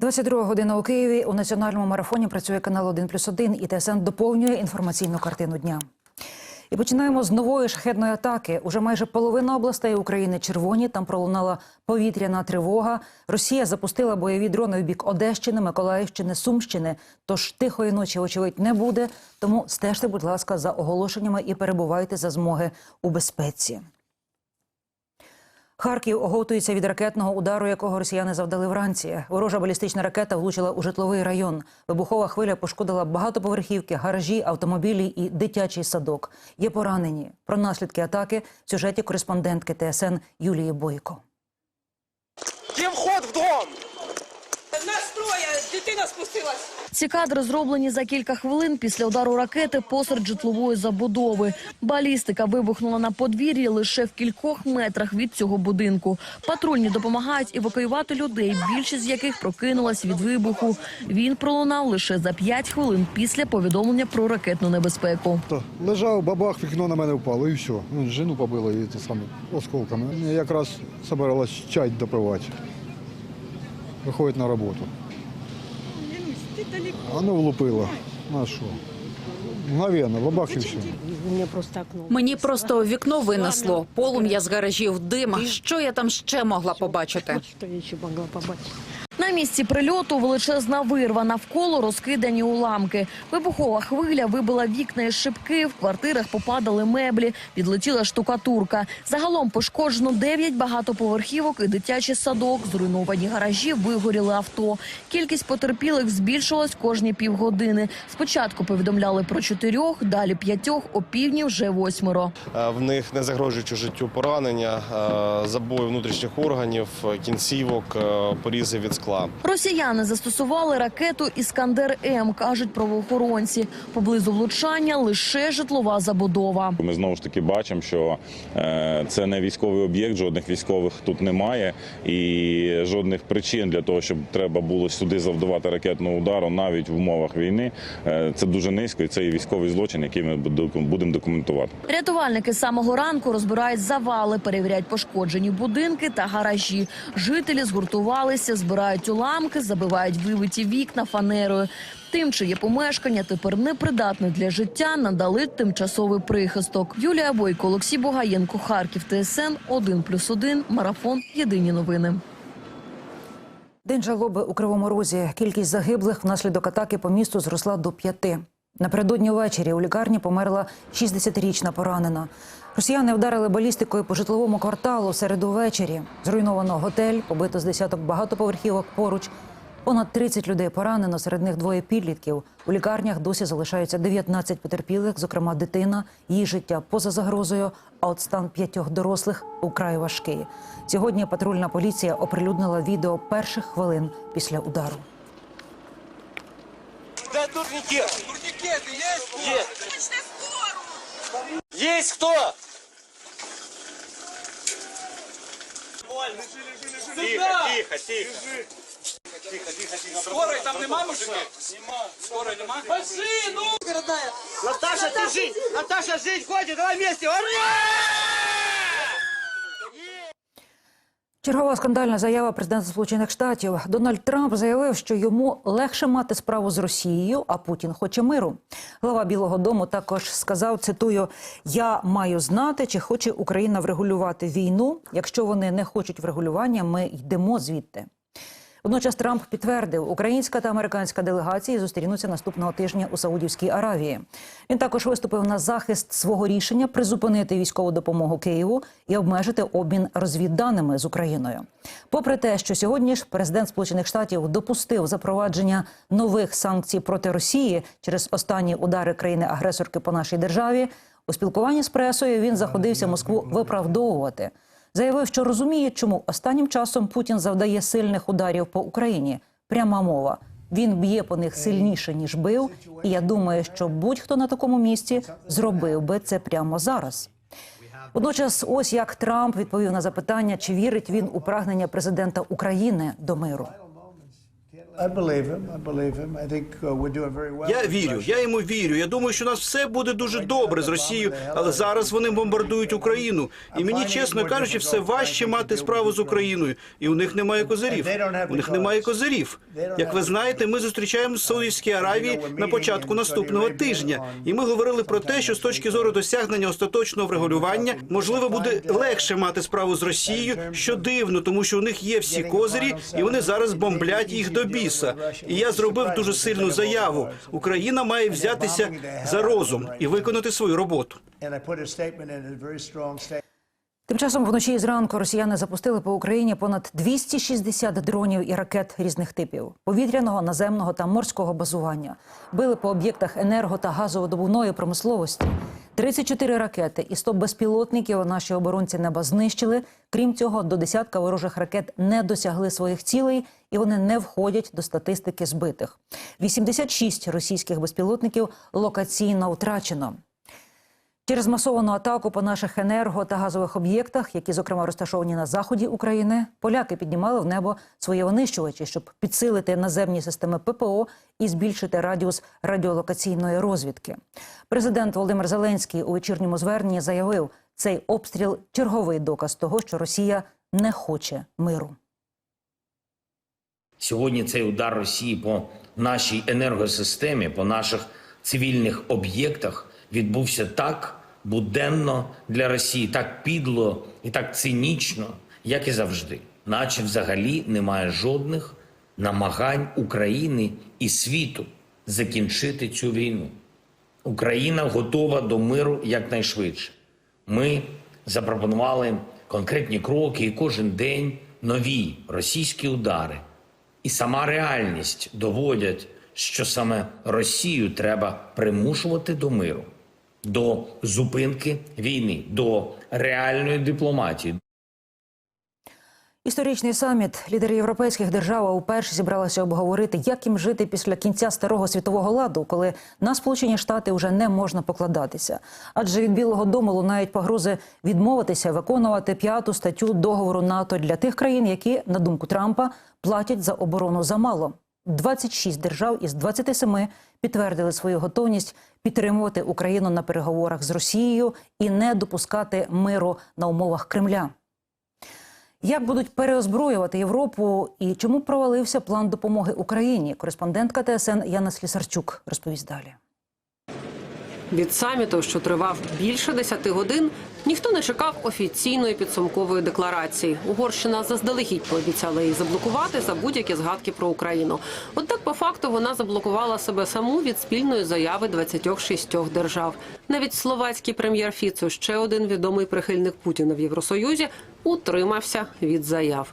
22 година у Києві у національному марафоні працює канал 1+,1 і ТСН доповнює інформаційну картину дня. І починаємо з нової шахетної атаки. Уже майже половина областей України червоні. Там пролунала повітряна тривога. Росія запустила бойові дрони в бік Одещини, Миколаївщини, Сумщини. Тож тихої ночі, очевидь, не буде. Тому стежте, будь ласка, за оголошеннями і перебувайте за змоги у безпеці. Харків оготується від ракетного удару, якого росіяни завдали вранці. Ворожа балістична ракета влучила у житловий район. Вибухова хвиля пошкодила багатоповерхівки, гаражі, автомобілі і дитячий садок. Є поранені. Про наслідки атаки в сюжеті кореспондентки ТСН Юлії Бойко. Є вход в дом! Нас троє, дитина спустилась. Ці кадри зроблені за кілька хвилин після удару ракети посеред житлової забудови. Балістика вибухнула на подвір'ї лише в кількох метрах від цього будинку. Патрульні допомагають евакуювати людей, більшість з яких прокинулась від вибуху. Він пролунав лише за п'ять хвилин після повідомлення про ракетну небезпеку. Лежав, бабах, вікно на мене впало і все. Ну, Жену побило і те саме осколками. Я якраз збиралась чай допивати. Виходить на роботу. А ну влупило. На що? Мгновенно, бабах і все. Просто окно. Мені просто вікно винесло, полум'я з гаражів, дим. Що я там ще могла побачити? Що я ще могла побачить. На місці прильоту величезна вирва, навколо розкидані уламки. Вибухова хвиля вибила вікна і шибки, в квартирах попадали меблі, підлетіла штукатурка. Загалом пошкоджено 9 багатоповерхівок і дитячий садок, зруйновані гаражі, вигоріли авто. Кількість потерпілих збільшилась кожні півгодини. Спочатку повідомляли про чотирьох, далі п'ятьох, опівдні вже восьмеро. Е, В них не загрожуючи життю поранення, е, забої внутрішніх органів, кінцівок, е, порізи від скла. Росіяни застосували ракету Іскандер М, кажуть правоохоронці. Поблизу влучання лише житлова забудова. Ми знову ж таки бачимо, що е, це не військовий об'єкт, жодних військових тут немає, і жодних причин для того, щоб треба було сюди завдавати ракетного удару, навіть в умовах війни. Е, Це дуже низько, і це і військовий злочин, який ми будемо документувати. Рятувальники з самого ранку розбирають завали, перевіряють пошкоджені будинки та гаражі. Жителі згуртувалися, збирають уламки, забивають вибиті вікна фанерою. Тим, чиє помешкання тепер непридатне для життя, надали тимчасовий прихисток. Юлія Бойко, Олексій Бугаєнко, Харків, ТСН 1+,1, Марафон. Єдині новини. День жалоби у Кривому Розі. Кількість загиблих внаслідок атаки по місту зросла до п'яти. Напередодні ввечері у лікарні померла 60-річна поранена. Росіяни вдарили балістикою по житловому кварталу серед увечері. Зруйновано готель, побито з десяток багатоповерхівок поруч. Понад 30 людей поранено, серед них двоє підлітків. У лікарнях досі залишаються 19 потерпілих, зокрема дитина. Її життя поза загрозою, а от стан п'ятьох дорослих украй важкий. Сьогодні патрульна поліція оприлюднила відео перших хвилин після удару. Де турнікет? Турнікети є? Є. Є хто? Тихо, тихо, тихо. Тихо, тихо, тихо. Скорой там нема мужика? Нема. Скорой нема? Пошли, ну! Наташа, ты жить! Наташа, жить, ходит, давай вместе! Чергова скандальна заява президента Сполучених Штатів. Дональд Трамп заявив, що йому легше мати справу з Росією, а Путін хоче миру. Глава Білого Дому також сказав: цитую: Я маю знати, чи хоче Україна врегулювати війну. Якщо вони не хочуть врегулювання, ми йдемо звідти. Водночас Трамп підтвердив, українська та американська делегації зустрінуться наступного тижня у Саудівській Аравії. Він також виступив на захист свого рішення призупинити військову допомогу Києву і обмежити обмін розвідданими з Україною. Попри те, що сьогодні ж президент Сполучених Штатів допустив запровадження нових санкцій проти Росії через останні удари країни-агресорки по нашій державі, у спілкуванні з пресою він заходився Москву виправдовувати. Заявив, що розуміє, чому останнім часом Путін завдає сильних ударів по Україні. Пряма мова. Він б'є по них сильніше ніж бив. І я думаю, що будь-хто на такому місці зробив би це прямо зараз. Водночас, ось як Трамп відповів на запитання, чи вірить він у прагнення президента України до миру. Я вірю, я йому вірю. Я думаю, що у нас все буде дуже добре з Росією, але зараз вони бомбардують Україну. І мені, чесно кажучи, все важче мати справу з Україною. І у них немає козирів. У них немає козирів. Як ви знаєте, ми зустрічаємо в Саудівській Аравії на початку наступного тижня. І ми говорили про те, що з точки зору досягнення остаточного врегулювання можливо буде легше мати справу з Росією, що дивно, тому що у них є всі козирі, і вони зараз бомблять їх до біса. І я зробив дуже сильну заяву. Україна має взятися за розум і виконати свою роботу. Тим часом вночі і зранку росіяни запустили по Україні понад 260 дронів і ракет різних типів повітряного, наземного та морського базування. Били по об'єктах енерго та газовидобувної промисловості. 34 ракети і 100 безпілотників наші оборонці неба знищили. Крім цього, до десятка ворожих ракет не досягли своїх цілей, і вони не входять до статистики збитих. 86 російських безпілотників локаційно втрачено. Через масовану атаку по наших енерго та газових об'єктах, які зокрема розташовані на заході України, поляки піднімали в небо свої винищувачі, щоб підсилити наземні системи ППО і збільшити радіус радіолокаційної розвідки. Президент Володимир Зеленський у вечірньому зверненні заявив, цей обстріл черговий доказ того, що Росія не хоче миру. Сьогодні цей удар Росії по нашій енергосистемі, по наших цивільних об'єктах відбувся так буденно для Росії, так підло і так цинічно, як і завжди, наче взагалі немає жодних намагань України і світу закінчити цю війну. Україна готова до миру якнайшвидше. Ми запропонували конкретні кроки, і кожен день нові російські удари. І сама реальність доводять, що саме Росію треба примушувати до миру, до зупинки війни, до реальної дипломатії. Історичний саміт лідери європейських держав уперше зібралися обговорити, як їм жити після кінця старого світового ладу, коли на Сполучені Штати вже не можна покладатися. Адже від Білого Дому лунають погрози відмовитися виконувати п'яту статтю договору НАТО для тих країн, які, на думку Трампа, платять за оборону замало. 26 держав із 27 підтвердили свою готовність підтримувати Україну на переговорах з Росією і не допускати миру на умовах Кремля. Як будуть переозброювати Європу і чому провалився план допомоги Україні? Кореспондентка ТСН Яна Слісарчук розповість далі. Від саміту, що тривав більше 10 годин, ніхто не чекав офіційної підсумкової декларації. Угорщина заздалегідь пообіцяла її заблокувати за будь-які згадки про Україну. От так по факту вона заблокувала себе саму від спільної заяви 26 держав. Навіть словацький прем'єр Фіцо, ще один відомий прихильник Путіна в Євросоюзі, утримався від заяв.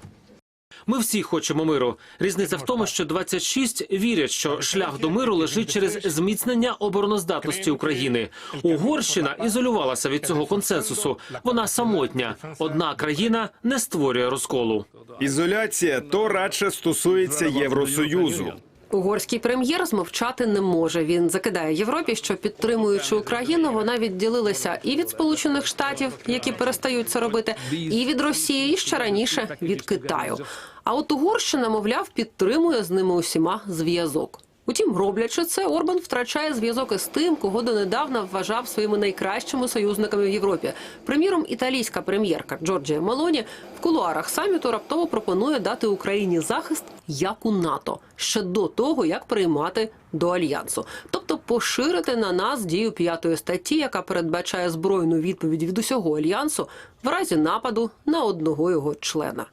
Ми всі хочемо миру. Різниця в тому, що 26 вірять, що шлях до миру лежить через зміцнення обороноздатності України. Угорщина ізолювалася від цього консенсусу. Вона самотня. Одна країна не створює розколу. Ізоляція то радше стосується Євросоюзу. Угорський прем'єр змовчати не може. Він закидає Європі, що підтримуючи Україну, вона відділилася і від Сполучених Штатів, які перестають це робити, і від Росії, і ще раніше від Китаю. А от Угорщина, мовляв, підтримує з ними усіма зв'язок. Утім, роблячи це, Орбан втрачає зв'язок із тим, кого донедавна вважав своїми найкращими союзниками в Європі. Приміром, італійська прем'єрка Джорджія Мелоні в кулуарах саміту раптово пропонує дати Україні захист як у НАТО ще до того, як приймати до альянсу, тобто поширити на нас дію п'ятої статті, яка передбачає збройну відповідь від усього альянсу в разі нападу на одного його члена.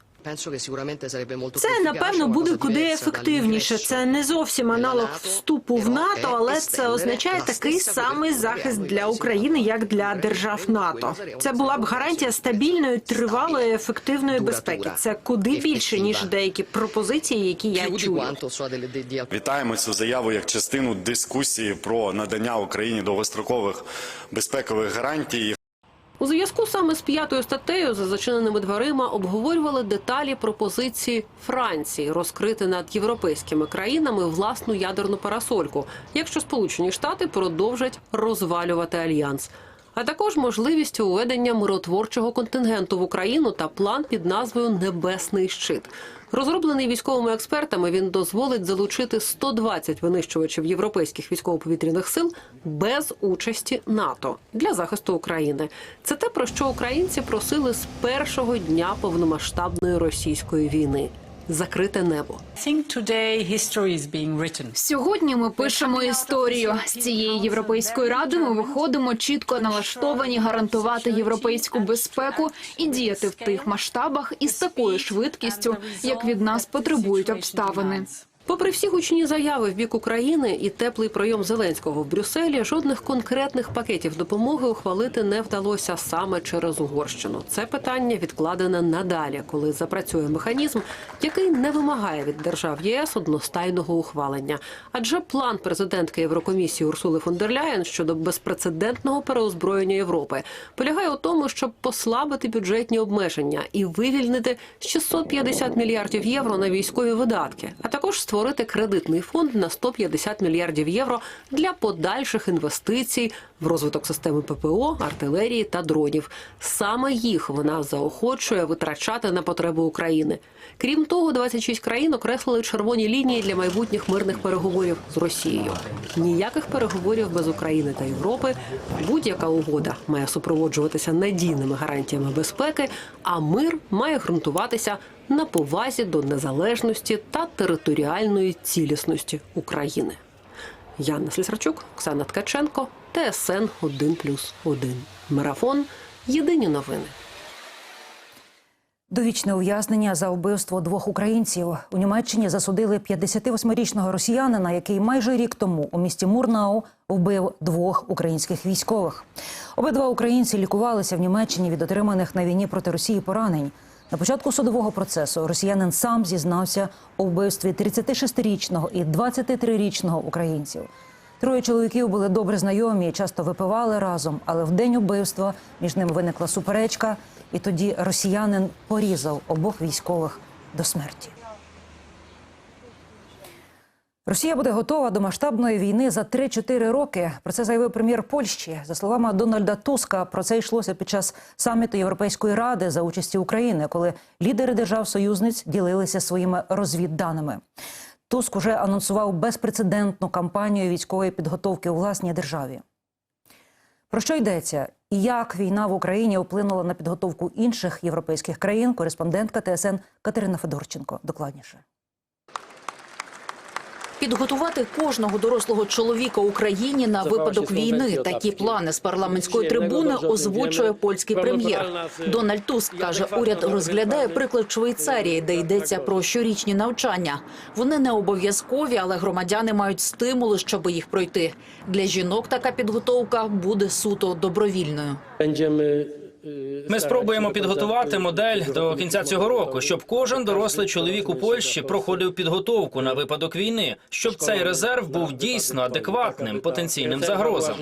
Це напевно буде куди ефективніше. Це не зовсім аналог вступу в НАТО, але це означає такий самий захист для України, як для держав НАТО. Це була б гарантія стабільної, тривалої, ефективної безпеки. Це куди більше ніж деякі пропозиції, які я чую. Вітаємо цю заяву як частину дискусії про надання Україні довгострокових безпекових гарантій. У зв'язку саме з п'ятою статтею за зачиненими дверима обговорювали деталі пропозиції Франції розкрити над європейськими країнами власну ядерну парасольку, якщо Сполучені Штати продовжать розвалювати альянс. А також можливість уведення миротворчого контингенту в Україну та план під назвою Небесний щит. Розроблений військовими експертами, він дозволить залучити 120 винищувачів європейських військово-повітряних сил без участі НАТО для захисту України. Це те, про що українці просили з першого дня повномасштабної російської війни. Закрите небо. Сьогодні ми пишемо історію. З цієї європейської ради ми виходимо чітко налаштовані гарантувати європейську безпеку і діяти в тих масштабах і з такою швидкістю, як від нас потребують обставини. Попри всі гучні заяви в бік України і теплий прийом Зеленського в Брюсселі, жодних конкретних пакетів допомоги ухвалити не вдалося саме через Угорщину. Це питання відкладене надалі, коли запрацює механізм, який не вимагає від держав ЄС одностайного ухвалення. Адже план президентки Єврокомісії Урсули фон дер Ляєн щодо безпрецедентного переозброєння Європи полягає у тому, щоб послабити бюджетні обмеження і вивільнити 650 мільярдів євро на військові видатки, а також створити кредитний фонд на 150 мільярдів євро для подальших інвестицій в розвиток системи ППО, артилерії та дронів. Саме їх вона заохочує витрачати на потреби України. Крім того, 26 країн окреслили червоні лінії для майбутніх мирних переговорів з Росією. Ніяких переговорів без України та Європи. Будь-яка угода має супроводжуватися надійними гарантіями безпеки, а мир має ґрунтуватися на повазі до незалежності та територіальної цілісності України. Яна Слісарчук, Оксана Ткаченко, ТСН 1+,1. Марафон. Єдині новини. Довічне ув'язнення за вбивство двох українців у Німеччині засудили 58-річного росіянина, який майже рік тому у місті Мурнау вбив двох українських військових. Обидва українці лікувалися в Німеччині від отриманих на війні проти Росії поранень. На початку судового процесу росіянин сам зізнався у вбивстві 36-річного і 23-річного українців. Троє чоловіків були добре знайомі і часто випивали разом, але в день убивства між ними виникла суперечка, і тоді росіянин порізав обох військових до смерті. Росія буде готова до масштабної війни за 3-4 роки. Про це заявив прем'єр Польщі. За словами Дональда Туска, про це йшлося під час саміту Європейської ради за участі України, коли лідери держав-союзниць ділилися своїми розвідданими. Туск уже анонсував безпрецедентну кампанію військової підготовки у власній державі. Про що йдеться і як війна в Україні вплинула на підготовку інших європейських країн? Кореспондентка ТСН Катерина Федорченко. Докладніше. Підготувати кожного дорослого чоловіка Україні на випадок війни. Такі плани з парламентської трибуни озвучує польський прем'єр. Дональд Туск каже, уряд розглядає приклад Швейцарії, де йдеться про щорічні навчання. Вони не обов'язкові, але громадяни мають стимули, щоб їх пройти. Для жінок така підготовка буде суто добровільною. Ми спробуємо підготувати модель до кінця цього року, щоб кожен дорослий чоловік у Польщі проходив підготовку на випадок війни, щоб цей резерв був дійсно адекватним потенційним загрозам.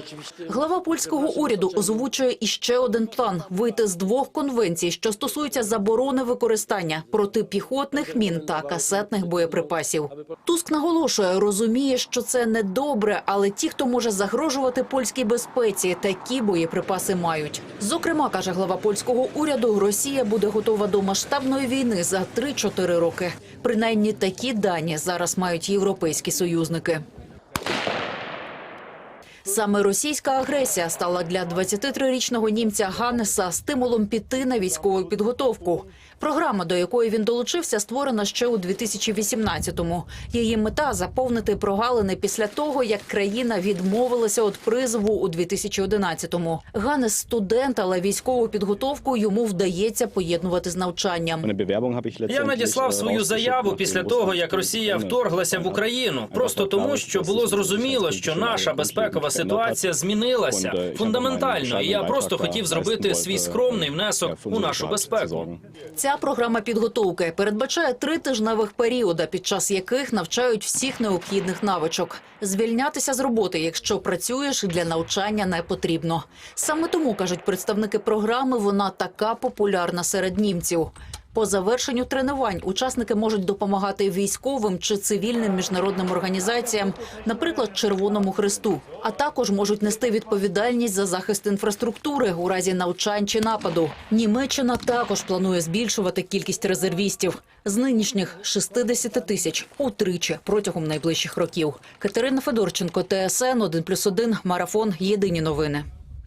Глава польського уряду озвучує іще один план вийти з двох конвенцій, що стосуються заборони використання протипіхотних мін та касетних боєприпасів. Туск наголошує, розуміє, що це не добре, але ті, хто може загрожувати польській безпеці, такі боєприпаси мають. Зокрема, каже глава польського уряду, Росія буде готова до масштабної війни за 3-4 роки. Принаймні такі дані зараз мають європейські союзники. Саме російська агресія стала для 23-річного німця Ганнеса стимулом піти на військову підготовку. Програма, до якої він долучився, створена ще у 2018-му. Її мета заповнити прогалини після того, як країна відмовилася від призову у 2011-му. Ганнес – студент, але військову підготовку йому вдається поєднувати з навчанням. Я надіслав свою заяву після того, як Росія вторглася в Україну, просто тому, що було зрозуміло, що наша безпекова ситуація змінилася фундаментально, і я просто хотів зробити свій скромний внесок у нашу безпеку. Ця програма підготовки передбачає три тижневих періоди, під час яких навчають всіх необхідних навичок. Звільнятися з роботи, якщо працюєш, для навчання не потрібно. Саме тому кажуть представники програми, вона така популярна серед німців. По завершенню тренувань учасники можуть допомагати військовим чи цивільним міжнародним організаціям, наприклад, Червоному Христу, а також можуть нести відповідальність за захист інфраструктури у разі навчань чи нападу. Німеччина також планує збільшувати кількість резервістів з нинішніх 60 тисяч утричі протягом найближчих років. Катерина Федорченко, ТСН 1+,1, Марафон. Єдині новини.